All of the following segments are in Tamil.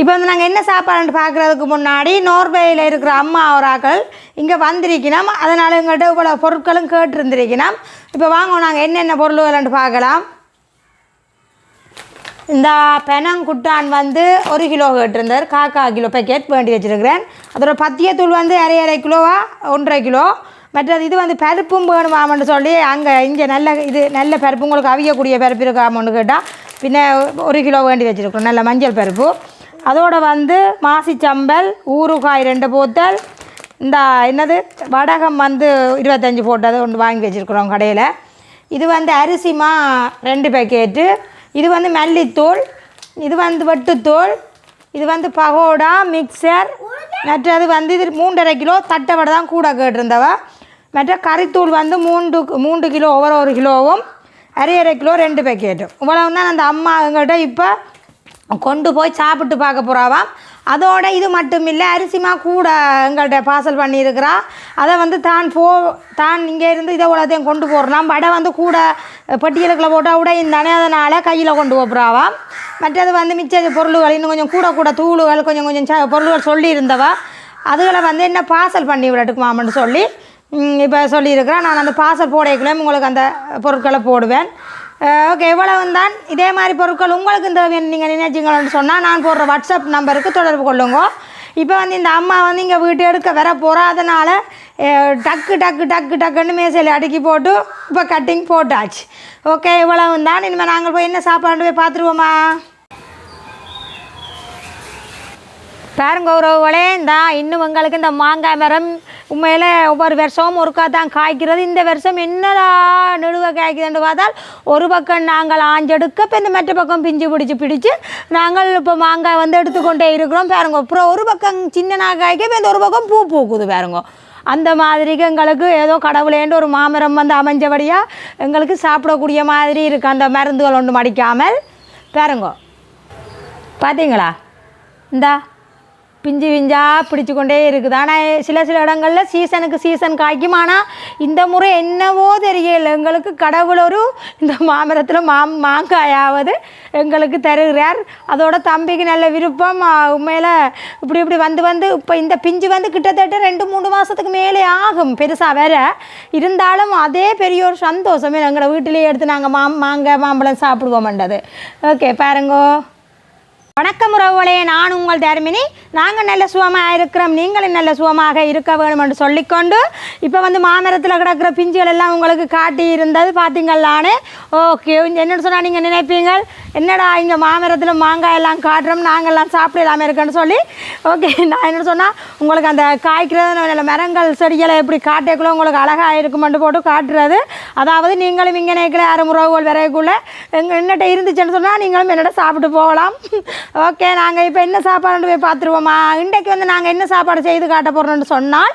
இப்போ வந்து நாங்கள் என்ன சாப்பாடுன்னு பார்க்குறதுக்கு முன்னாடி நோர்வேயில் இருக்கிற அம்மா அவராக்கள் இங்கே வந்திருக்கணும். அதனால் எங்கள்கிட்ட இவ்வளோ பொருட்களும் கேட்டிருந்திருக்கணும். இப்போ வாங்க நாங்கள் என்னென்ன பொருள்கள்னு பார்க்கலாம். இந்த பெனங்குட்டான் வந்து ஒரு கிலோ கேட்டிருந்தார். காக்கா கிலோ பேக்கெட் வேண்டி வச்சுருக்கிறேன். அதோட பத்தியத்தூள் வந்து அரை அரை கிலோவா? ஒன்றரை கிலோ. மற்றது இது வந்து பருப்பும் வேணுமாமன்னு சொல்லி அங்கே இங்கே நல்ல இது நல்ல பருப்பு. உங்களுக்கு அவியக்கூடிய பருப்பு இருக்காமன்னு கேட்டால் பின்ன ஒரு கிலோ வேண்டி வச்சுருக்கோம் நல்ல மஞ்சள் பருப்பு. அதோடு வந்து மாசிச்சம்பல் ஊறுகாய் ரெண்டு போத்தல். இந்த என்னது? வடகம் வந்து இருபத்தஞ்சி போட்டது ஒன்று வாங்கி வச்சுருக்குறோம் கடையில். இது வந்து அரிசிமா ரெண்டு பேக்கெட்டு இது வந்து மல்லித்தூள் இது வந்து வெட்டுத்தூள் இது வந்து பகோடா மிக்சர் மற்றது வந்து இது மூன்றரை கிலோ தட்டை வடை தான் கூட கேட்டிருந்தவ. மற்ற கறித்தூள் வந்து மூன்று மூன்று கிலோ ஒவ்வொரு ஒரு கிலோவும் அரை அரை கிலோ ரெண்டு பேக்கெட்டும் இவ்வளவு தான் அந்த அம்மா எங்கள்கிட்ட இப்போ கொண்டு போய் சாப்பிட்டு பார்க்க போகிறாவாம் அதோட இது மட்டும் இல்லை அரிசிமா கூட எங்கள்கிட்ட பார்சல் பண்ணியிருக்கிறா. அதை வந்து தான் போ தான் இங்கே இருந்து இதை உலகத்தையும் கொண்டு போடுறான் வடை வந்து கூட பெட்டியலுக்குள்ள போட்டால் கூட இருந்தானே அதனால் கையில் கொண்டு போகிறாவாம் மற்றது வந்து மிச்ச பொருள்கள் இன்னும் கொஞ்சம் கூட கூட தூளுகள் கொஞ்சம் கொஞ்சம் ச பொருள்கள் சொல்லியிருந்தவா. அதுகளை வந்து என்ன பார்சல் பண்ணி விடட்டுக்குமாமன்னு சொல்லி இப்போ சொல்லியிருக்கிறேன் நான் அந்த பார்சல் போடையக்குள்ளே உங்களுக்கு அந்த பொருட்களை போடுவேன். ஓகே இவ்வளவு தான் இதே மாதிரி பொருட்கள் உங்களுக்கு இந்த நீங்கள் நினைச்சிங்கன்னு சொன்னால் நான் போடுற வாட்ஸ்அப் நம்பருக்கு தொடர்பு கொள்ளுங்க. இப்போ வந்து இந்த அம்மா வந்து இங்கே வீட்டு எடுக்க வர போகாதனால டக்கு டக்கு டக்கு டக்குன்னு மேசையில் அடுக்கி போட்டு இப்போ கட்டிங் போட்டாச்சு. ஓகே இவ்வளவு தான் இனிமேல் நாங்கள் போய் என்ன சாப்பாடு போய் பார்த்துருவோமா பாருங்க உறவுகளே இந்த இன்னும் எங்களுக்கு இந்த மாங்காய் மரம் உண்மையில் ஒவ்வொரு வருஷமும் ஒருக்கா தான் காய்க்கிறது. இந்த வருஷம் என்னடா நெடுவ காய்க்குதுன்னு பார்த்தால் ஒரு பக்கம் நாங்கள் ஆஞ்செடுக்க இப்போ இந்த மற்ற பக்கம் பிஞ்சு பிடிச்சி பிடிச்சு நாங்கள் இப்போ மாங்காய் வந்து எடுத்துக்கொண்டே இருக்கிறோம். பாருங்க அப்புறம் ஒரு பக்கம் சின்ன காய்க்க இப்போ இந்த ஒரு பக்கம் பூ பூக்குது பாருங்க. அந்த மாதிரிக்கு எங்களுக்கு ஏதோ கடவுளேண்டு ஒரு மாமரம் வந்து அமைஞ்சபடியாக எங்களுக்கு சாப்பிடக்கூடிய மாதிரி இருக்குது அந்த மருந்துகள் ஒன்றும் அடிக்காமல். பாருங்க பார்த்தீங்களா? இந்தா பிஞ்சு பிஞ்சாக பிடிச்சு கொண்டே இருக்குது. ஆனால் சில சில இடங்களில் சீசனுக்கு சீசன் காய்க்கும். ஆனால் இந்த முறை என்னவோ தெரியல. எங்களுக்கு கடவுள் ஒரு இந்த மாமரத்தில் மாம் மாங்காயாவது எங்களுக்கு தருகிறார். அதோட தம்பிக்கு நல்ல விருப்பம். உண்மையில் இப்படி இப்படி வந்து வந்து இப்போ இந்த பிஞ்சு வந்து கிட்டத்தட்ட ரெண்டு மூணு மாதத்துக்கு மேலே ஆகும். பெருசாக வேற இருந்தாலும் அதே பெரிய ஒரு சந்தோஷமே எங்களோட வீட்டிலேயே எடுத்து நாங்கள் மாம் மாங்காய் மாம்பழம் சாப்பிடுவோம்ன்றது ஓகே பாருங்கோ. வணக்கம் உறவுகளே நான் உங்கள் தர்மினி. நாங்கள் நல்ல சுகமாக இருக்கிறோம். நீங்களும் நல்ல சுகமாக இருக்க வேணும் என்று சொல்லிக்கொண்டு இப்போ வந்து மாமரத்தில் கிடக்கிற பிஞ்சுகள் எல்லாம் உங்களுக்கு காட்டி இருந்தது பார்த்தீங்களானே ஓகே என்னென்னு சொன்னால் நீங்கள் நினைப்பீங்க என்னடா இங்கே மாமரத்தில் மாங்காய் எல்லாம் காட்டுறோம் நாங்கள்லாம் சாப்பிடலாம இருக்கேன்னு சொல்லி. ஓகே நான் என்ன சொன்னால் உங்களுக்கு அந்த காய்க்கிறது நல்ல மரங்கள் செடிகளை எப்படி காட்டக்குள்ளே உங்களுக்கு அழகாக இருக்குமென்று போட்டு காட்டுறது. அதாவது நீங்களும் இங்கே நினைக்கல யாரும் உறவுகள் வரைக்குள்ள எங்கள் என்னட்ட இருந்துச்சுன்னு சொன்னால் நீங்களும் என்னோட சாப்பிட்டு போகலாம். ஓகே நாங்கள் இப்போ என்ன சாப்பாடு போய் பார்த்துருவோமா இன்றைக்கு வந்து நாங்கள் என்ன சாப்பாடு செய்து காட்ட போகிறோம்னு சொன்னால்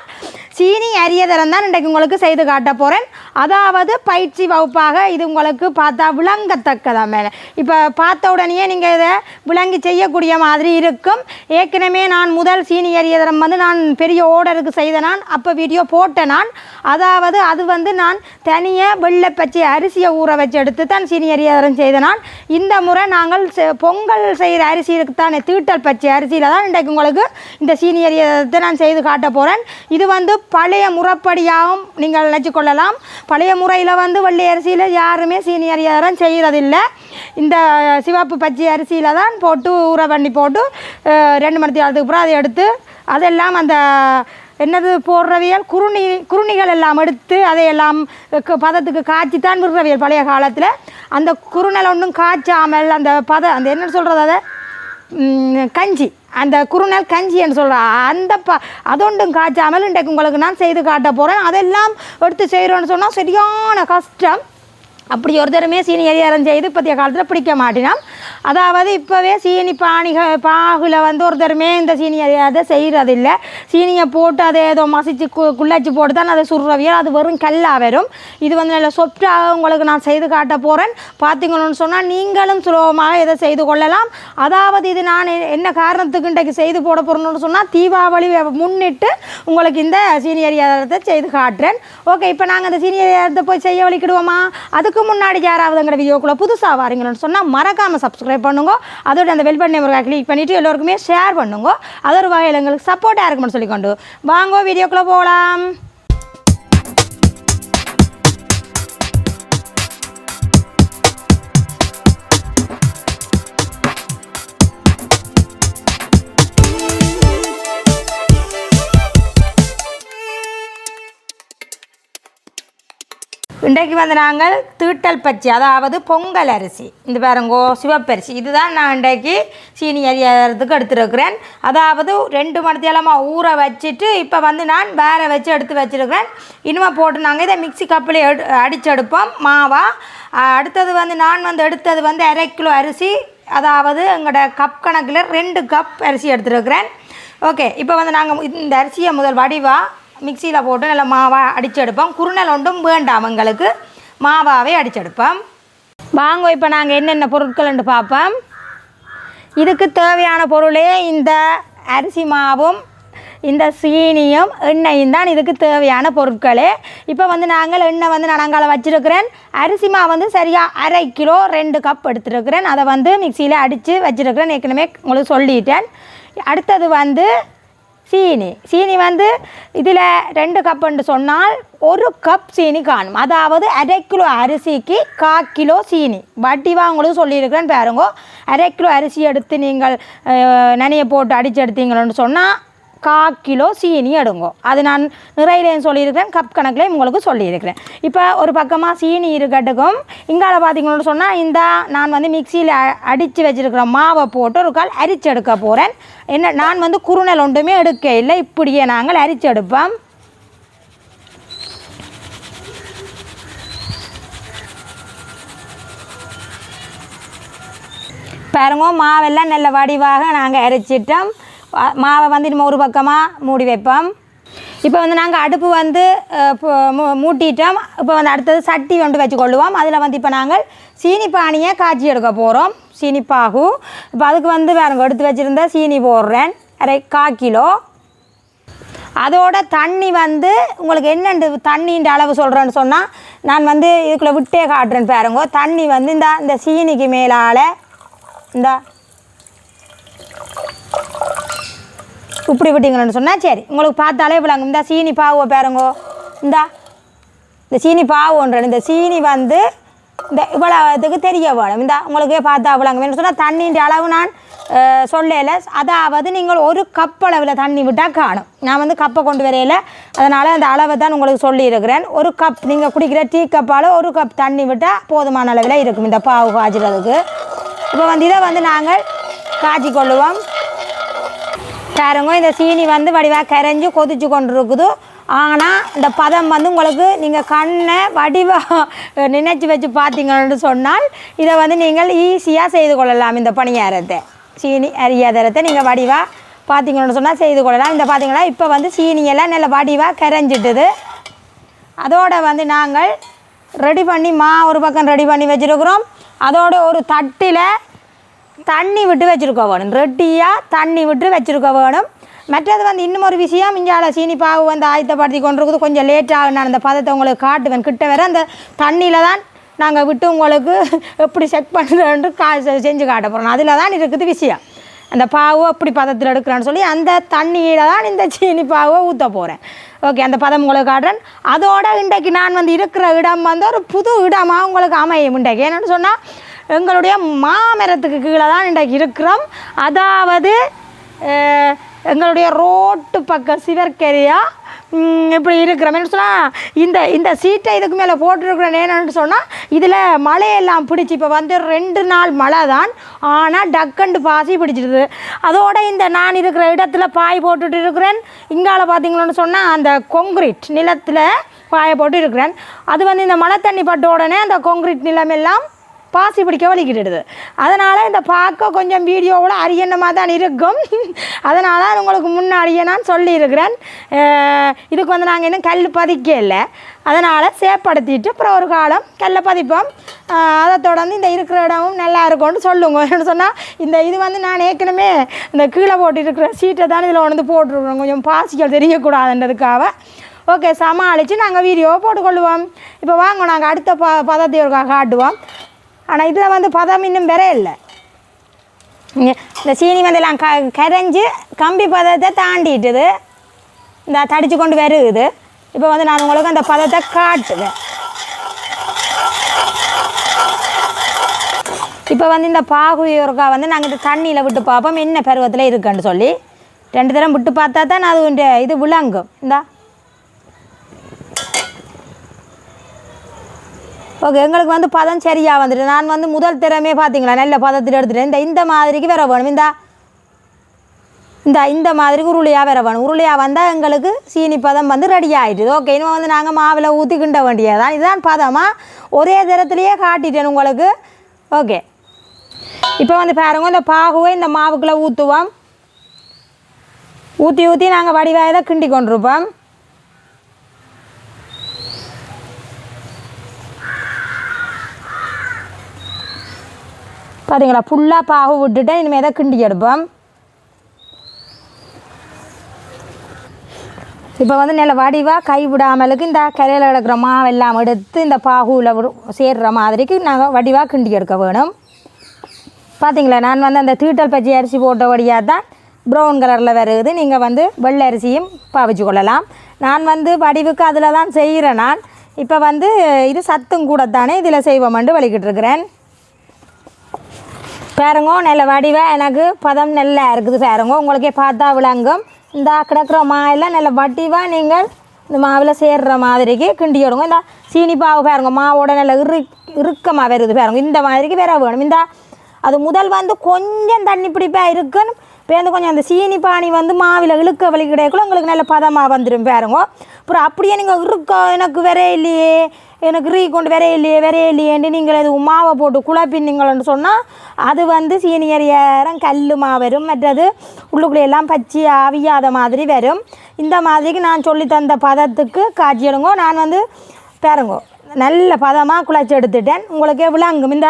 சீனி அரியதரம் தான் இன்றைக்கு உங்களுக்கு செய்து காட்ட போகிறேன் அதாவது பயிற்சி வகுப்பாக இது உங்களுக்கு பார்த்தா விளங்கத்தக்கதான் மேலே இப்போ பார்த்த உடனே நீங்கள் இதை விளங்கி செய்யக்கூடிய மாதிரி இருக்கும். ஏற்கனவே நான் முதல் சீனி அரியதரம் வந்து நான் பெரிய ஓர்டருக்கு செய்த நான் அப்போ வீடியோ போட்டேன் நான். அதாவது அது வந்து நான் தனியாக வெள்ளை பச்சை அரிசியை ஊற வச்சு எடுத்து தான் சீனி அரியதரம் செய்த நான். இந்த முறை நாங்கள் செ- பொங்கல் செய்கிற அரிசி இருக்குத்தானே தீட்டல் பச்சை அரிசியில் தான் இன்றைக்கு உங்களுக்கு இந்த சீனியர் நான் செய்து காட்ட போகிறேன் இது வந்து பழைய முறைப்படியாகவும் நீங்கள் நினச்சி கொள்ளலாம். பழைய முறையில் வந்து வெள்ளை அரிசியில் யாருமே சீனியர் அரியதரம் செய்கிறதில்லை இந்த சிவப்பு பச்சை அரிசியில் தான் போட்டு ஊற பண்ணி போட்டு ரெண்டு மணி நேரத்துக்கு அப்புறம் அதை எடுத்து அதெல்லாம் அந்த என்னது போடுறவியல் குருணி குருணிகள் எல்லாம் எடுத்து அதையெல்லாம் க- பதத்துக்கு காய்ச்சி தான் விடுறவியல் பழைய காலத்தில். அந்த குருணல் ஒன்றும் காய்ச்சாமல் அந்த பத அந்த என்ன சொல்கிறது அதை? கஞ்சி. அந்த குறுநாள் கஞ்சின்னு சொல்கிறா அந்த ப அதொண்டும் காய்ச்சாமல் இன்றைக்கு உங்களுக்கு நான் செய்து காட்ட போகிறேன் அதெல்லாம் எடுத்து செய்கிறோன்னு சொன்னால் சரியான கஷ்டம். அப்படி ஒரு தரமே சீனி எரியாரம் செய்து இப்போத்திய காலத்தில் பிடிக்க மாட்டினோம். அதாவது இப்போவே சீனி பாணிக பாகுல வந்து ஒரு தரமே இந்த சீனி எரியாத செய்கிறதில்ல சீனியை போட்டு அதை ஏதோ மசிச்சு கு குள்ளாச்சி போட்டு தான் அதை சுடுறவியல். அது வெறும் கல்லாக வரும். இது வந்து நல்ல சொப்டாக உங்களுக்கு நான் செய்து காட்ட போகிறேன் பார்த்தீங்கன்னு சொன்னால் நீங்களும் சுலபமாக இதை செய்து கொள்ளலாம். அதாவது இது நான் என்ன காரணத்துக்கு இன்றைக்கு செய்து போட போகிறேன்னு சொன்னால் தீபாவளி முன்னிட்டு உங்களுக்கு இந்த சீனி யாதத்தை செய்து காட்டுறேன். ஓகே இப்போ நாங்கள் அந்த சீனி யாதத்தை போய் செய்ய வலிக்கிடுவோமா அதுக்கு அதுக்கு முன்னாடி யாராவதுங்கிற வீடியோக்குள்ளே புதுசாக வாரீங்கன்னு சொன்னால் மறக்காமல் சப்ஸ்கிரைப் பண்ணுங்க. அதோட அந்த வெல்பட் பட்டன் கிளிக் பண்ணிவிட்டு எல்லோருக்குமே ஷேர் பண்ணுங்க. அதோட வகையில் எங்களுக்கு சப்போர்ட்டாக இருக்கும்னு சொல்லிக்கொண்டு. வாங்க வீடியோக்குள்ளே போகலாம் இன்றைக்கு வந்து நாங்கள் தீட்டல் பச்சி அதாவது பொங்கல் அரிசி. இந்த பாருங்கோ சிவப்பரிசி. இதுதான் நான் இன்றைக்கு சீனி அரியாததுக்கு எடுத்துருக்கிறேன். அதாவது ரெண்டு மணித்தேலமாக ஊற வச்சுட்டு இப்போ வந்து நான் வேற வச்சு எடுத்து வச்சுருக்கிறேன். இனிமே போட்டு நாங்கள் இதை மிக்ஸி கப்பில் எடு அடிச்செடுப்போம். மாவா அடுத்தது வந்து நான் வந்து எடுத்தது வந்து அரை கிலோ அரிசி. அதாவது எங்களோட கப் கணக்கில் ரெண்டு கப் அரிசி எடுத்துருக்கிறேன். ஓகே இப்போ வந்து நாங்கள் இந்த அரிசியை முதல் வடிவாக மிக்சியில் போட்டு நல்லா மாவாக அடிச்செடுப்போம். குறுநல் ஒன்றும் வேண்டாம் எங்களுக்கு மாவாவே அடிச்செடுப்போம். வாங்க இப்போ நாங்கள் என்னென்ன பொருட்கள்னு பார்ப்போம். இதுக்கு தேவையான பொருளே இந்த அரிசி மாவும் இந்த சீனியும் எண்ணெயும் தான் இதுக்கு தேவையான பொருட்களே. இப்போ வந்து நாங்கள் எண்ணெய் வந்து நான் வச்சுருக்கிறேன். அரிசி மாவு வந்து சரியாக அரை கிலோ ரெண்டு கப் எடுத்துருக்கிறேன். அதை வந்து மிக்சியில் அடித்து வச்சுருக்கிறேன். ஏற்கனவே உங்களுக்கு சொல்லிட்டேன். அடுத்தது வந்து சீனி. சீனி வந்து இதில் ரெண்டு கப்புன்னு சொன்னால் ஒரு கப் சீனி காணும். அதாவது அரை கிலோ அரிசிக்கு கா கிலோ சீனி. வட்டிவாக உங்களுக்கு சொல்லியிருக்கிறேன் பாருங்க. அரை கிலோ அரிசி எடுத்து நீங்கள் நனையை நனைய போட்டு அடித்து எடுத்தீங்களோன்னு சொன்னால் கா கிலோ சீனி எடுங்கோ. அது நான் நிறையிலேயும் சொல்லியிருக்கிறேன் கப் கணக்கிலையும் உங்களுக்கு சொல்லியிருக்கிறேன். இப்போ ஒரு பக்கமாக சீனி இருக்கட்டுக்கும் இங்கால பார்த்தீங்கன்னு சொன்னால் இந்த நான் வந்து மிக்சியில் அடித்து வச்சிருக்கிற மாவை போட்டு ஒரு கால் அரிச்சு எடுக்க போகிறேன் என்ன நான் வந்து குறுநல் ஒன்றுமே எடுக்க இல்லை இப்படியே நாங்கள் அரிச்சு எடுப்போம். பாருங்க மாவெல்லாம் நல்ல வடிவாக நாங்கள் அரைச்சிட்டோம். மாவை வந்து நம்ம ஒரு பக்கமாக மூடி வைப்போம். இப்போ வந்து நாங்கள் அடுப்பு வந்து மூ- மூட்டிட்டோம். இப்போ வந்து அடுத்தது சட்டி கொண்டு வச்சுக்கொள்ளுவோம். அதில் வந்து இப்போ நாங்கள் சீனி பானியை காய்ச்சி எடுக்க போகிறோம் சீனி பாகு. இப்போ அதுக்கு வந்து வேறு எடுத்து வச்சுருந்தா சீனி போடுறேன். அரை கா கிலோ. அதோட தண்ணி வந்து உங்களுக்கு என்னென்று தண்ணின்ற அளவு சொல்கிறேன்னு சொன்னால் நான் வந்து இதுக்குள்ளே விட்டே காட்டுறேன் பாருங்க. தண்ணி வந்து இந்த இந்த சீனிக்கு மேலால் இந்த. இப்படி விட்டீங்களேன்னு சொன்னால் சரி உங்களுக்கு பார்த்தாலே விளங்கும். இந்த சீனி பாவோ பாருங்கோ. இந்தா இந்த சீனி பாவுன்ற இந்த சீனி வந்து இந்த இவ்வளவுக்கு தெரிய வேணும். இந்த உங்களுக்கே பார்த்தா விளங்கும். சொன்னால் தண்ணின்ற அளவு நான் சொல்லலை. அதாவது நீங்கள் ஒரு கப் அளவில் தண்ணி விட்டால் காணும். நான் வந்து கப்பை கொண்டு வரையில. அதனால் அந்த அளவை தான் உங்களுக்கு சொல்லியிருக்கிறேன். ஒரு கப் நீங்கள் குடிக்கிற டீ கப்பால் ஒரு கப் தண்ணி விட்டால் போதுமான அளவில் இருக்கும். இந்த பாவு காய்ச்சறதுக்கு. இப்போ வந்து இதை வந்து நாங்கள் காய்ச்சி கொள்ளுவோம் பாருங்க இந்த சீனி வந்து வடிவாக கரைஞ்சி கொதிச்சு கொண்டு இருக்குது ஆனால் இந்த பதம் வந்து உங்களுக்கு நீங்கள் கண்ணை வடிவாக நினைச்சு வச்சு பார்த்தீங்கன்னு சொன்னால் இதை வந்து நீங்கள் ஈஸியாக செய்து கொள்ளலாம் இந்த பணியாரத்தை. சீனி அரியாதரத்தை நீங்கள் வடிவாக பார்த்தீங்கன்னு சொன்னால் செய்து கொள்ளலாம். இந்த பார்த்தீங்களா இப்போ வந்து சீனியெல்லாம் நல்ல வடிவாக கரைஞ்சிட்டுது. அதோடு வந்து நாங்கள் ரெடி பண்ணி மா ஒரு பக்கம் ரெடி பண்ணி வச்சுருக்குறோம். அதோட ஒரு தட்டில் தண்ணி விட்டு வச்சுருக்க வேணும். ரெட்டியாக தண்ணி விட்டு வச்சுருக்க வேணும். மற்றது வந்து இன்னும் ஒரு விஷயம் இஞ்சால சீனி பாவு வந்து ஆயத்தப்படுத்தி கொண்டிருக்குது. கொஞ்சம் லேட்டாக நான் அந்த பதத்தை உங்களுக்கு காட்டுவேன். கிட்ட வர அந்த தண்ணியில் தான் நாங்கள் விட்டு உங்களுக்கு எப்படி செக் பண்ணுறோன்ட்டு கா செஞ்சு காட்ட போகிறோம் அதில் தான் இருக்குது விஷயம். அந்த பாவு அப்படி பதத்தில் எடுக்கிறான்னு சொல்லி அந்த தண்ணியில் தான் இந்த சீனி பாவை ஊற்ற போகிறேன் ஓகே அந்த பதம் உங்களுக்கு காட்டுறேன். அதோட இன்றைக்கு நான் வந்து இருக்கிற இடம் வந்து ஒரு புது இடமாக உங்களுக்கு அமையும் இன்றைக்கு. என்னென்னு சொன்னால் எங்களுடைய மாமரத்துக்கு கீழே தான் இன்றைக்கு இருக்கிறோம். அதாவது எங்களுடைய ரோட்டு பக்கம் சிவர்கரியா இப்படி இருக்கிறோம். என்ன சொன்னால் இந்த இந்த சீட்டை இதுக்கு மேலே போட்டிருக்கிறேன் என்னன்னு சொன்னால் இதில் மழையெல்லாம் பிடிச்சி இப்போ வந்து ரெண்டு நாள் மழை தான் ஆனால் டக்கண்டு பாசி பிடிச்சிடுது அதோடு இந்த நான் இருக்கிற இடத்துல பாய் போட்டுட்டு இருக்கிறேன். இங்கால பார்த்தீங்களோன்னு சொன்னால் அந்த கொங்கிரீட் நிலத்தில் பாயை போட்டு இருக்கிறேன். அது வந்து இந்த மழை தண்ணி பட்ட உடனே அந்த கொங்கிரீட் நிலமெல்லாம் பாசி பிடிக்க வலிக்கிட்டுது அதனால் இந்த பார்க்க கொஞ்சம் வீடியோவில் அரியணமாக தான் இருக்கும். அதனால் தான் உங்களுக்கு முன்னாடியே நான் சொல்லியிருக்கிறேன். இதுக்கு வந்து நாங்கள் இன்னும் கல் பதிக்க இல்லை அதனால் சேப்படுத்திட்டு அப்புறம் ஒரு காலம் கல்லை பதிப்போம். அதை தொடர்ந்து இந்த இருக்கிற இடமும் நல்லா இருக்கும்னு சொல்லுங்க. சொன்னால் இந்த இது வந்து நான் ஏற்கனவே இந்த கீழே போட்டு இருக்கிற சீட்டை தான் இதில் வந்து போட்டிருக்கிறோம் கொஞ்சம் பாசிகள் தெரியக்கூடாதுன்றதுக்காக. ஓகே சமாளித்து நாங்கள் வீடியோவை போட்டுக்கொள்வோம் இப்போ வாங்க நாங்கள் அடுத்த ப பதத்தை ஒருக்கா காட்டுவோம். ஆனால் இதில் வந்து பதம் இன்னும் வேற இல்லை. இந்த சீனி வந்து எல்லாம் க கரைஞ்சி கம்பி பதத்தை தாண்டிட்டுது. இந்த தடிச்சு கொண்டு வருகுது. இப்போ வந்து நான் உங்களுக்கு அந்த பதத்தை காட்டுவேன். இப்போ வந்து இந்த பாகு வந்து நாங்கள் இந்த தண்ணியில் விட்டு பார்ப்போம் என்ன பருவத்தில் இருக்குன்னு சொல்லி. ரெண்டு தரம் விட்டு பார்த்தா தான் அது இது விளங்கும். இந்தா. ஓகே எங்களுக்கு வந்து பதம் சரியாக வந்துட்டு நான் வந்து முதல் திறமே பார்த்தீங்களா நல்ல பதத்தில் எடுத்துகிட்டு இந்த இந்த மாதிரிக்கு வேற வேணும். இந்த இந்த இந்த மாதிரி உருளையாக வேற வேணும். உருளையாக வந்தால் எங்களுக்கு சீனி பதம் வந்து ரெடி ஆகிடுது ஓகே இன்னும் வந்து நாங்கள் மாவில் ஊற்றி கிண்ட வேண்டியதுதான். இதுதான் பதமாக ஒரே தரத்துலேயே காட்டிட்டேன் உங்களுக்கு. ஓகே இப்போ வந்து பாருங்க இந்த பாகுவை இந்த மாவுக்குள்ளே ஊற்றுவோம் ஊற்றி ஊற்றி நாங்கள் வடிவாயதை கிண்டி கொண்டிருப்போம். பார்த்தீங்களா ஃபுல்லாக பாகு விட்டுட்டேன் இனிமேல் தான் கிண்டி எடுப்போம். இப்போ வந்து நல்ல வடிவாக கை விடாமலுக்கு இந்த கரையில் கிடக்கிற மாவெல்லாம் எடுத்து இந்த பாகுவில் சேர்ற மாதிரிக்கு நாங்கள் வடிவாக கிண்டி எடுக்க வேணும். பார்த்தீங்களா நான் வந்து அந்த தீட்டல் பச்சை அரிசி போட்டபடியாக தான் ப்ரௌன் கலரில் வருது. நீங்கள் வந்து வெள்ளை அரிசியும் பாவிச்சு கொள்ளலாம். நான் வந்து வடிவுக்கு அதில் தான் செய்கிறேன் நான். இப்போ வந்து இது சத்தும் கூட தானே இதில் செய்வோம்னு வலிக்கிட்டு இருக்கிறேன். பாருங்க நல்ல வடிவாக எனக்கு பதம் நல்லா இருக்குது பாருங்க. உங்களுக்கே பார்த்தா விளங்கும். இந்த கிடக்கிற மாயெல்லாம் நல்ல வடிவாக நீங்கள் இந்த மாவில் சேர்ற மாதிரிக்கு கிண்டி விடுங்க இந்த சீனி பாவு பாருங்க மாவோட நல்ல இரு இறுக்கமாக வருது பாருங்க. இந்த மாதிரிக்கு வேற வேணும். இந்த அது முதல் வந்து கொஞ்சம் தண்ணி பிடிப்பாக இருக்குன்னு பேருந்து கொஞ்சம் அந்த சீனி பானி வந்து மாவில் இழுக்க வலி கிடையாது உங்களுக்கு நல்ல பதமாக வந்துடும் பாருங்க. அப்புறம் அப்படியே நீங்கள் இருக்க எனக்கு வேற இல்லையே. எனக்கு ரீ கொண்டு வேற இல்லையே வேற இல்லையேன்ட்டு நீங்கள் அது மாவை போட்டு குழப்பினீங்கள்னு சொன்னால் அது வந்து சீனியர் ஏறம் கல் மா வரும் மற்றது உள்ளுக்குள்ளே எல்லாம் பச்சி ஆவியாத மாதிரி வரும். இந்த மாதிரிக்கு நான் சொல்லி தந்த பதத்துக்கு காய்ச்சி நான் வந்து பாருங்கோ நல்ல பதமாக குழச்சி எடுத்துட்டேன். உங்களுக்கே விளங்கும். இந்த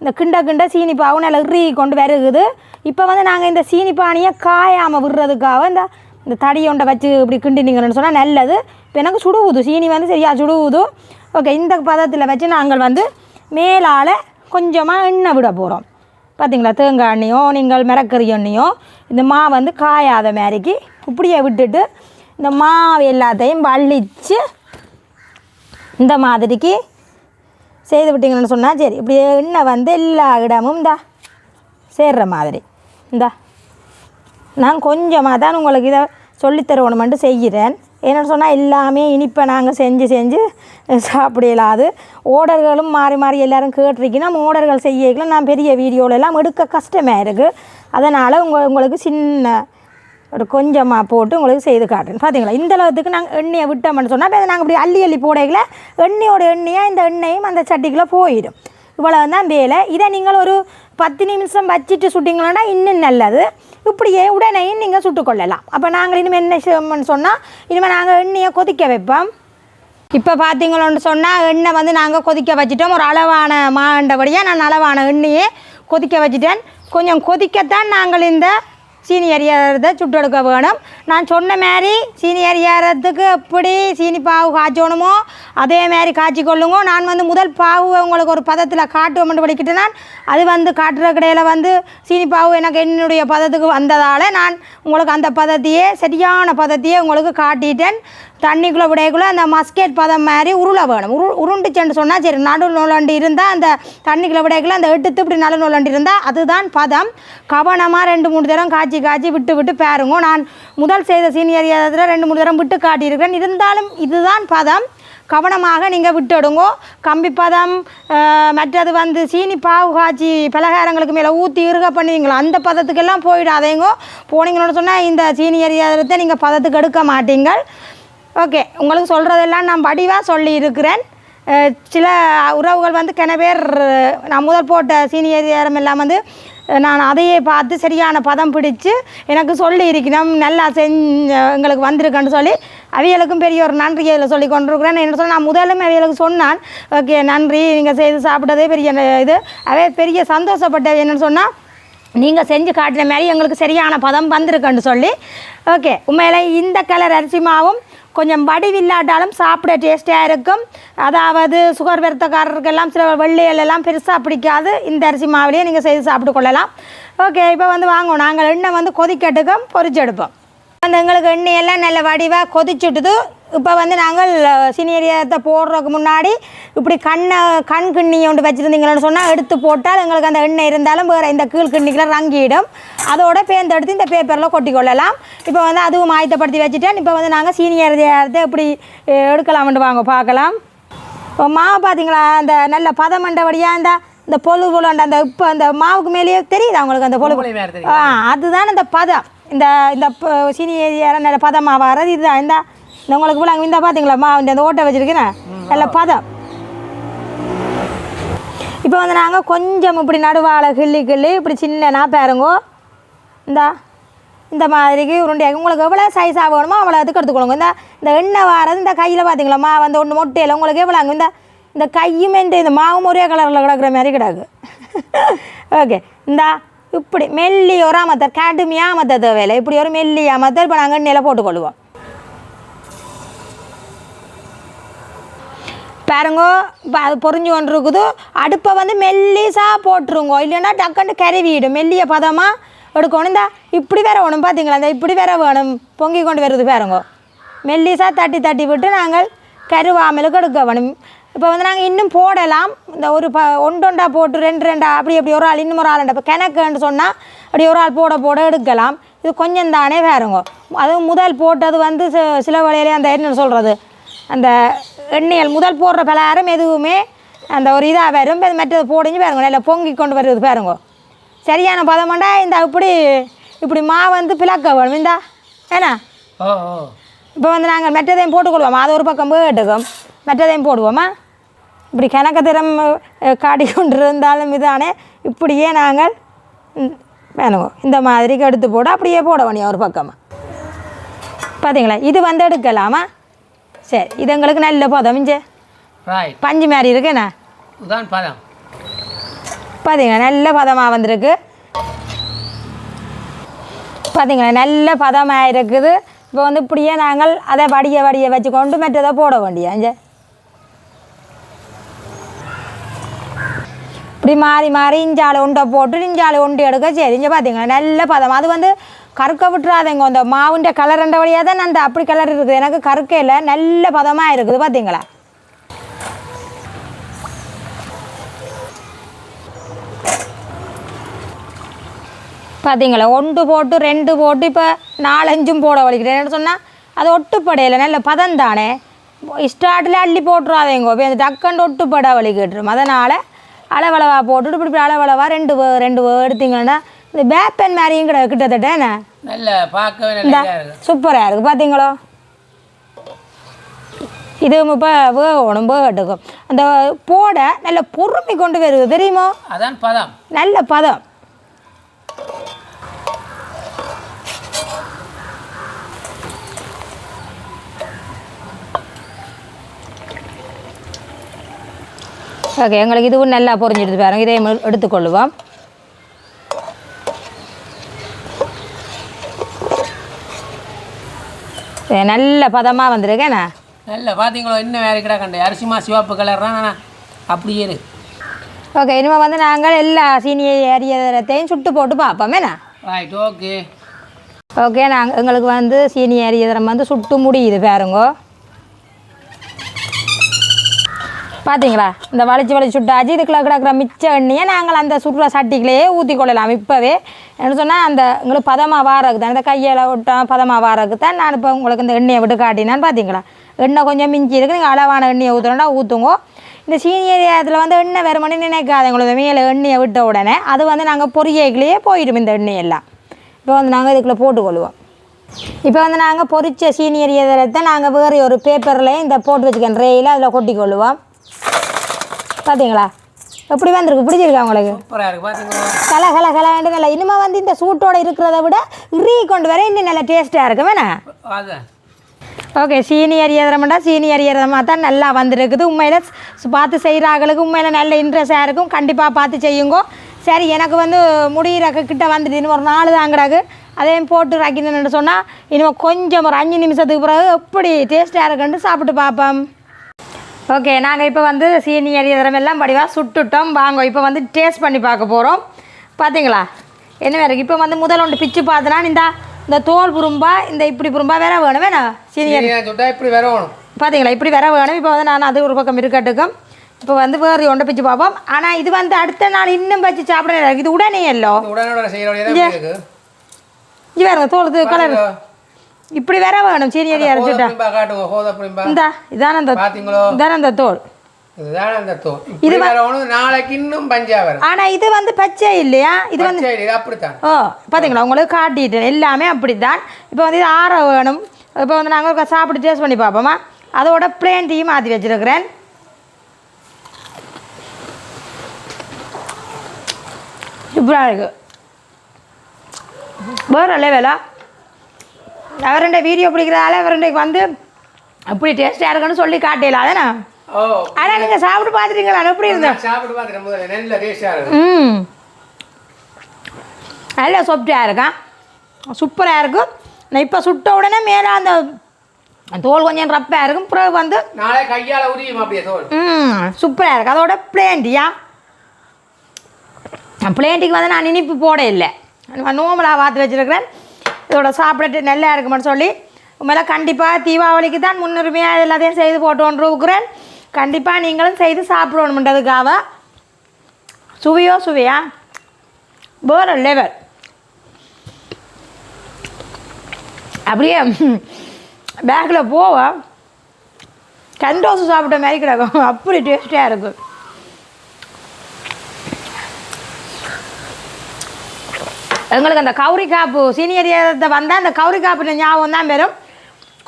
இந்த கிண்ட கிண்ட சீனிப்பாவும் நல்லா ரீ கொண்டு வருகுது. இப்போ வந்து நாங்கள் இந்த சீனிப்பானியை காயாமல் விடுறதுக்காக இந்த இந்த தடியொண்டை வச்சு இப்படி கிண்டினீங்கன்னு சொன்னால் நல்லது. இப்போ எனக்கு சுடுவுது சீனி வந்து சரியாக சுடுவுது. ஓகே இந்த பதத்தில் வச்சு நாங்கள் வந்து மேலால் கொஞ்சமாக எண்ணெய் விட போகிறோம் பார்த்தீங்களா தேங்காய் எண்ணெயோ நீங்கள் மிரக்கறி எண்ணெயோ இந்த மா வந்து காயாத மாதிரிக்கு இப்படியே விட்டுட்டு இந்த மாவு எல்லாத்தையும் வலிச்சு இந்த மாதிரிக்கு செய்து விட்டீங்கன்னு சொன்னால் சரி இப்படி எண்ணெய் வந்து எல்லா இடமும் இந்தா சேர்ற மாதிரி. இந்தா நான் கொஞ்சமாக தான் உங்களுக்கு இதை சொல்லித்தருவணுமென்ட்டு செய்கிறேன். என்னென்னு சொன்னால் எல்லாமே இனிப்பை நாங்கள் செஞ்சு செஞ்சு சாப்பிடலாது. ஓர்டர்களும் மாறி மாறி எல்லோரும் கேட்டிருக்கீங்க. நம்ம ஓர்டர்கள் செய்யக்கலாம் நான் பெரிய வீடியோவில் எல்லாம் எடுக்க கஷ்டமாக இருக்குது அதனால் உங்கள் உங்களுக்கு சின்ன ஒரு கொஞ்சமாக போட்டு உங்களுக்கு செய்து காட்டுறேன். பார்த்தீங்களா இந்த அளவுக்கு நாங்கள் எண்ணெயை விட்டோம்னு சொன்னால் இப்போ நாங்கள் இப்படி அள்ளி அள்ளி போடையில் எண்ணெயோட எண்ணெயாக இந்த எண்ணெயும் அந்த சட்டிக்குள்ளே போயிடும். இவ்வளோ தான் வேலை. இதை நீங்கள் ஒரு பத்து நிமிஷம் வச்சுட்டு சுட்டிங்களோன்னா இன்னும் நல்லது. இப்படியே உடனேயும் நீங்கள் சுட்டுக்கொள்ளலாம் அப்போ நாங்கள் இனிமேல் என்ன செய்வோம்னு சொன்னால் இனிமேல் நாங்கள் எண்ணெயை கொதிக்க வைப்போம். இப்போ பார்த்தீங்களோன்னு சொன்னால் எண்ணெய் வந்து நாங்கள் கொதிக்க வச்சுட்டோம். ஒரு அளவான மாண்டபடியாக நான் அளவான எண்ணெயை கொதிக்க வச்சுட்டேன். கொஞ்சம் கொதிக்கத்தான் நாங்கள் இந்த சீனி அரியாரத்தை சுட்டெடுக்க வேணும். நான் சொன்ன மாதிரி சீனி அரியாரத்துக்கு எப்படி சீனி பாவு காய்ச்சணுமோ அதே மாதிரி காய்ச்சி கொள்ளுங்க நான் வந்து முதல் பாவு உங்களுக்கு ஒரு பதத்தில் காட்டுவோம்னு படிக்கிட்டு நான் அது வந்து காட்டுற கடையில் வந்து சீனி பாவு எனக்கு என்னுடைய பதத்துக்கு வந்ததால் நான் உங்களுக்கு அந்த பதத்தையே சரியான பதத்தையே உங்களுக்கு காட்டிட்டேன். தண்ணிக்குள்ளே விடையக்குள்ளே அந்த மஸ்கேட் பதம் மாதிரி உருளை வேணும். உரு உருண்டுச்சுன்னு சொன்னால் சரி நடு நுழண்டு இருந்தால் அந்த தண்ணிக்குள்ளே விடையக்குள்ளே அந்த எடுத்து இப்படி நடு நுழண்டு இருந்தால் அதுதான் பதம். கவனமாக ரெண்டு மூணு தரம் காய்ச்சி காய்ச்சி விட்டு விட்டு பாருங்க. நான் முதல் செய்த சீனியர் இதில் ரெண்டு மூணு தரம் விட்டு காட்டியிருக்கிறேன். இருந்தாலும் இதுதான் பதம். கவனமாக நீங்கள் விட்டுடுங்கோ. கம்பி பதம் மற்றது வந்து சீனி பாவு காய்ச்சி பலகாரங்களுக்கு மேலே ஊற்றி இருக பண்ணுவீங்களோ? அந்த பதத்துக்கெல்லாம் போயிடாதேங்கோ. போனீங்கன்னு சொன்னால் இந்த சீனியர் இதை நீங்கள் பதத்துக்கு எடுக்க மாட்டீங்கள். ஓகே உங்களுக்கு சொல்கிறதெல்லாம் நான் வடிவாக சொல்லி இருக்கிறேன் சில உறவுகள் வந்து கிண பேர் நான் முதல் போட்ட சீனியர் யாரும் எல்லாம் வந்து நான் அதையே பார்த்து சரியான பதம் பிடிச்சு எனக்கு சொல்லி இருக்கணும் நல்லா செஞ்சு எங்களுக்கு வந்திருக்கேன்னு சொல்லி அவியலுக்கும் பெரிய ஒரு நன்றி இதில் சொல்லி கொண்டிருக்கிறேன். என்ன சொன்னால் நான் முதலும் அவியலுக்கு சொன்னான். ஓகே நன்றி. நீங்கள் செய்து சாப்பிட்டதே பெரிய இது. அவே பெரிய சந்தோஷப்பட்டது என்னன்னு சொன்னால் நீங்கள் செஞ்சு காட்டின மாதிரி எங்களுக்கு சரியான பதம் வந்திருக்குன்னு சொல்லி ஓகே. உண்மையில் இந்த கலர் அரிசி மாவும் கொஞ்சம் வடிவில்லாட்டாலும் சாப்பிட டேஸ்டியாக இருக்கும். அதாவது சுகர் வருத்தக்காரருக்கெல்லாம் சில வெள்ளையிலெல்லாம் எல்லாம் பெருசாக பிடிக்காது. இந்த அரிசி மாவிலேயே நீங்கள் செய்து சாப்பிட்டு கொள்ளலாம். ஓகே இப்போ வந்து வாங்குவோம். நாங்கள் எண்ணெய் வந்து கொதிக்கட்டுக்கும் பொரிச்செடுப்போம். அந்த எங்களுக்கு எண்ணெயெல்லாம் நல்ல வடிவாக கொதிச்சுட்டுது. இப்போ வந்து நாங்கள் சீனியரியத்தை போடுறதுக்கு முன்னாடி இப்படி கண்ணை கண் கிண்ணி ஒன்று வச்சுருந்தீங்கன்னு சொன்னால் எடுத்து போட்டால் எங்களுக்கு அந்த எண்ணெய் இருந்தாலும் வேறு இந்த கீழ் கிண்ணிக்குள்ள ரங்கிடும். அதோட பேர்ந்தெடுத்து இந்த பேப்பரில் கொட்டி கொள்ளலாம். இப்போ வந்து அதுவும் ஆயத்தப்படுத்தி வச்சுட்டேன். இப்போ வந்து நாங்கள் சீனியரியத்தை எப்படி எடுக்கலாம்னு வாங்க பார்க்கலாம். இப்போ மாவு பார்த்தீங்களா அந்த நல்ல பதமண்டபடியாக இந்த இந்த பொழு பொழுண்ட அந்த இப்போ அந்த மாவுக்கு மேலேயே தெரியுதா உங்களுக்கு அந்த பொழு பொழு வேறு தெரியுது. ஆ அதுதான் இந்த பதம். இந்த இந்த சீனி நல்ல பதமாக வர்றது இதுதான். இந்த இந்த உங்களுக்கு விளாங்க இந்த பார்த்தீங்களா மாவு இந்த ஓட்டை வச்சுருக்கேன்? நல்ல பதம். இப்போ வந்து நாங்கள் கொஞ்சம் இப்படி நடுவால கிள்ளி கிள்ளி இப்படி சின்னனா பாருங்கோ இந்த இந்த மாதிரிக்கு உருண்டையாக உங்களுக்கு எவ்வளோ சைஸாக வேணுமோ அவ்வளோ அதுக்கு எடுத்துக்கொள்ளுங்க இந்த இந்த எண்ணெய் வாரது இந்த கையில் பார்த்தீங்களா மா வந்து ஒன்று மொட்டையில் உங்களுக்கு எவ்வளோங்க இந்த இந்த கையும் இந்த இந்த மாவும் ஒரே கலரில் கிடக்குற மாதிரி கிடக்கு. ஓகே இந்த இப்படி மெல்லி ஒரு அமத்தர் கடுமையாக அமத்த வேலை இப்படி ஒரு மெல்லி அமத்தர் இப்போ நாங்கள் நில போட்டுக்கொள்வோம் பாருங்கோ இப்போ அது பொறிஞ்சு கொண்டு இருக்குது அடுப்பை வந்து மெல்லிசாக போட்டுருங்கோ. இல்லைன்னா டக்குன்னு கருவிடும் மெல்லிய பதமாக எடுக்கணும். இந்த இப்படி வேற வேணும் பார்த்தீங்களா இந்த இப்படி வேற வேணும் பொங்கி கொண்டு வருது பாருங்கோ. மெல்லிசாக தட்டி தட்டி விட்டு நாங்கள் கருவாமலுக்கு எடுக்க வேணும். இப்போ வந்து நாங்கள் இன்னும் போடலாம். இந்த ஒரு ப ஒண்டொண்டா போட்டு ரெண்டு ரெண்டா அப்படி அப்படி ஒரு ஆள் இன்னும் ஒரு ஆள் இப்போ கிணக்குன்னு சொன்னால் அப்படி ஒரு ஆள் போட போட எடுக்கலாம். இது கொஞ்சம் தானே வேறுங்கோ அதுவும் முதல் போட்டது வந்து சில வழியிலே அந்த என்ன சொல்கிறது அந்த எண்ணெயல் முதல் போடுற பலகாரம் எதுவுமே அந்த ஒரு இதாக வரும். மற்றது போடிஞ்சு பாருங்க நல்லா பொங்கி கொண்டு வருது பாருங்க சரியான பதமாண்டா இந்த இப்படி இப்படி மா வந்து பிளக்க வேணும். இந்தா ஏன்னா? ஓ ஓ இப்போ வந்து நாங்கள் மெட்டதையும் போட்டுக்கொள்வோமா? அது ஒரு பக்கம் போட்டுக்கும் மெட்டதையும் போடுவோமா? இப்படி கணக்கு திறம் காட்டி கொண்டு இருந்தாலும் இதானே? இப்படியே நாங்கள் ம், வேணுங்க இந்த மாதிரிக்கு எடுத்து போட்டு அப்படியே போட வேண்டிய ஒரு பக்கமாக பார்த்தீங்களா இது வந்து எடுக்கலாமா? சரி இது எங்களுக்கு நல்ல பதம் இஞ்சே. பஞ்சு மாதிரி இருக்குண்ணா பதம். பார்த்தீங்களா நல்ல பதமாக வந்திருக்கு. பார்த்தீங்களா நல்ல பதமாக இருக்குது இப்போ வந்து இப்படியே நாங்கள் அதை வடிய வடிய வச்சு கொண்டு மற்றதை போட வேண்டிய இங்கே இப்படி மாறி மாறி இஞ்சாலை உண்டை போட்டு இஞ்சாலை உண்டு எடுக்க சரி இங்கே பார்த்தீங்களா நல்ல பதம். அது வந்து கருக்க விட்டுறாதீங்க. அந்த மாவுண்ட கலர் ரெண்ட வழியாக தான் அந்த அப்படி கலர் இருக்குது. எனக்கு கருக்கையில் நல்ல பதமாக இருக்குது. பார்த்தீங்களா பார்த்தீங்களா ஒன்று போட்டு ரெண்டு போட்டு இப்போ நாலஞ்சும் போட வலிக்கிறேன் சொன்னால் அது ஒட்டுப்படையில் நல்ல பதம் தானே? ஸ்டார்டில் அள்ளி போட்டுறாதேங்கோ. இப்போ இந்த டக்குன்னு ஒட்டுப்பட வலிக்கிட்டுரும். அதனால் அளவளவா போட்டுட்டு இப்படி இப்படி அளவளவா ரெண்டு ரெண்டு எடுத்தீங்கன்னா இந்த பேப்பன் மாதிரியும் கிட்ட கிட்டத்தட்ட என்ன? நல்ல இந்த சூப்பராக இருக்குது பார்த்தீங்களோ இது இப்போ வேகணும் வேகட்டுக்கும் அந்த போட நல்ல பொறுமை கொண்டு வருது. தெரியுமோ? அதான் பதம். நல்ல பதம். ஓகே எங்களுக்கு இதுவும் நல்லா பொரிஞ்சிடுது பாருங்க இதையும் எடு- எடுத்துக்கொள்ளுவோம் நல்ல பதமாக வந்திருக்கேண்ணா நல்ல பார்த்தீங்களோ என்ன வேறு கிடக்கண்ட அரிசிமா சிவப்பு கலர் தான் ஆனா அப்படியே இருக்கு ஓகே இனிமேல் வந்து நாங்கள் எல்லா சீனியை அரியதரத்தையும் சுட்டு போட்டு பார்ப்போமேண்ணா ரைட் ஓகே ஓகே நாங்கள் எங்களுக்கு வந்து சீனி அரியதரம் வந்து சுட்டு முடியுது பாருங்கோ பார்த்தீங்களா இந்த வளைச்சி வளைச்சி சுட்டாச்சு இதுக்குள்ள கிடக்கிற மிச்ச எண்ணெயை நாங்கள் அந்த சுற்றுலா சட்டிக்கிலேயே ஊற்றி கொள்ளலாம். இப்போவே என்ன சொன்னால் அந்த உங்களுக்கு பதமாக வாரக்கு தான் இந்த கையில் விட்டோம் பதமாக வாரக்கு தான் நான் இப்போ உங்களுக்கு இந்த எண்ணெயை விட்டு காட்டினான்னு பார்த்தீங்களா எண்ணெய் கொஞ்சம் மிஞ்சி இருக்குது நீங்கள் அளவான எண்ணெயை ஊற்றுறோம்னா ஊற்றுங்க இந்த சீனியர் அதில் வந்து எண்ணெய் வருமானு நினைக்காத உங்களுக்கு மேலே எண்ணெயை விட்ட உடனே அது வந்து நாங்கள் பொரியக்கிலேயே போயிடும் இந்த எண்ணெயெல்லாம். இப்போ வந்து நாங்கள் இதுக்குள்ளே போட்டுக்கொள்வோம் இப்போ வந்து நாங்கள் பொரித்த சீனியர் எதிரத்தை நாங்கள் வேறு ஒரு பேப்பர்லேயே இந்த போட்டு வச்சுக்கேன் ரேயில் அதில் கொட்டிக்கொள்ளுவோம் பார்த்தீங்களா எப்படி வந்திருக்கு? பிடிச்சிருக்கா உங்களுக்கு? கல கல கலாண்டு நல்லா இனிமே வந்து இந்த சூட்டோட இருக்கிறத விட இறுகி கொண்டு வர இன்னும் நல்லா டேஸ்ட்டாக இருக்கும். வேணா? ஓகே சீனியர் எதிரமாட்டா சீனியர் எதிரமாக தான் நல்லா வந்திருக்குது. உண்மையில் பார்த்து செய்கிறாங்களுக்கு உண்மையில் நல்ல இன்ட்ரெஸ்டாக இருக்கும். கண்டிப்பாக பார்த்து செய்யுங்க. சரி எனக்கு வந்து முடிகிற கிட்ட வந்துட்டு இன்னும் ஒரு நாலு தான் கிடக்கு அதையும் போட்டு ராக்கினு சொன்னால் இனிமேல் கொஞ்சம் ஒரு அஞ்சு நிமிஷத்துக்கு பிறகு எப்படி டேஸ்ட்டாக இருக்குன்னு சாப்பிட்டு பார்ப்போம். ஓகே நாங்கள் இப்போ வந்து சீனி அரியதரம் எல்லாம் படிவாக சுட்டுட்டோம். வாங்க இப்போ வந்து டேஸ்ட் பண்ணி பார்க்க போகிறோம் பார்த்தீங்களா என்ன வேறு? இப்போ வந்து முதல் ஒன்று பிச்சு பார்த்தனா இந்த இந்த தோல் புரும்பா இந்த இப்படி புரும்பா வேற வேணும் வேணாம் சீனி சீனியை சுட்டா இப்படி வரணும் பார்த்தீங்களா இப்படி வேற வேணும். இப்போ வந்து நான் அது ஒரு பக்கம் இருக்கட்டுக்கும். இப்போ வந்து வேறு ஒன்றை பிச்சு பார்ப்போம். ஆனால் இது வந்து அடுத்த நாள் இன்னும் வச்சு சாப்பிட. இது உடனே எல்லோ இது வேறுங்க தோல் கலர் இப்படி வேற வேணும். சீனி அரி அரைச்சிட்டா. இந்தா இதான அந்த இதான அந்த தோல். வரணும் நாளைக்கு இன்னும் பஞ்சா வரும். ஆனால் இது வந்து பச்சை இல்லையா? இது வந்து இது அப்படித்தான். ஓ பார்த்தீங்களா உங்களுக்கு காட்டிட்டேன். எல்லாமே அப்படி தான் இப்போ வந்து இது ஆற வேணும். இப்போ வந்து நாங்கள் சாப்பிட்டு டேஸ்ட் பண்ணி பார்ப்போமா? அதோட பிளேன் டீ மாற்றி வச்சிருக்கிறேன். சூப்பராக இருக்கு. வேறு லெவலா அவருண்ட வீடியோ பிடிக்கிறதால அவருண்டைக்கு வந்து அப்படி டேஸ்ட்டாக இருக்குன்னு சொல்லி காட்டல அதானே? ஆனால் நீங்கள் சாப்பிட்டு பார்த்துட்டீங்களா? எப்படி இருந்தது நான் சாப்பிட்டு பார்த்துட்டேன் ம். நல்ல சாஃப்டாக இருக்கான் சூப்பராக இருக்கும் நான் இப்போ சுட்ட உடனே மேலே அந்த தோல் கொஞ்சம் ரப்பாக இருக்கும். பிறகு வந்து நாளை கையால் உரியும் அப்படியே தோல். ம் சூப்பராக இருக்குது அதோட பிளேண்டியா பிளேண்டிக்கு வந்து நான் இனிப்பு போட இல்லை நோம்பலாக பார்த்து வச்சுருக்கிறேன். இதோட சாப்பிட்டுட்டு நல்லா இருக்குமான்னு சொல்லி உண்மையில கண்டிப்பாக தீபாவளிக்கு தான் முன்னுரிமையாக எல்லாத்தையும் செய்து போட்டு இருக்கிறேன் கண்டிப்பாக நீங்களும் செய்து சாப்பிடணுன்றதுக்காக சுவையோ சுவையா? வேறு லெவல் அப்படியே பேக்கில் போவோம் கண்டோசு சாப்பிட்ட மாதிரி கிடக்கும். அப்படி டேஸ்டியாக இருக்கும். எங்களுக்கு அந்த கௌரி காப்பு சீனியர் வந்தால் அந்த கௌரி காப்பு ஞாபகம் தான் வரும்.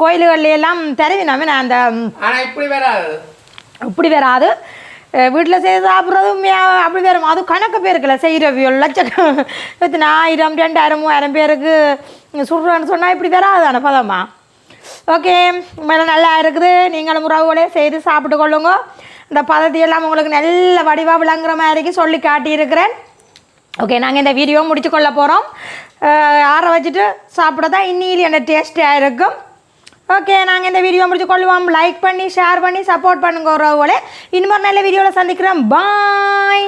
கோயில்கள்ல எல்லாம் தெரிவினோமே நான் அந்த இப்படி வராது. இப்படி வராது. வீட்டில் செய்து சாப்பிட்றது உண்மையாக அப்படி வரும். அது கணக்கு பேருக்குல செய்கிறவியோ லட்சக்க எத்தனை ஆயிரம் ரெண்டாயிரம் மூவாயிரம் பேருக்கு சுடுறோன்னு சொன்னால் இப்படி வராது தானே பதமா ஓகே மேலே நல்லா இருக்குது. நீங்களும் உறவுகளே செய்து சாப்பிட்டு கொள்ளுங்க. இந்த பதத்தையெல்லாம் உங்களுக்கு நல்ல வடிவாக விளங்குற மாதிரிக்கு சொல்லி காட்டியிருக்கிறேன். ஓகே நாங்கள் இந்த வீடியோ முடித்து கொள்ள போகிறோம் ஆற வச்சுட்டு சாப்பிட தான் இன்னியில் என்ன டேஸ்ட்டாக இருக்கும். ஓகே நாங்கள் இந்த வீடியோ முடிச்சு கொள்வோம் லைக் பண்ணி ஷேர் பண்ணி சப்போர்ட் பண்ணுங்க உறவுகளே. இன்னொரு நல்ல வீடியோவில் சந்திக்கிறோம். பாய்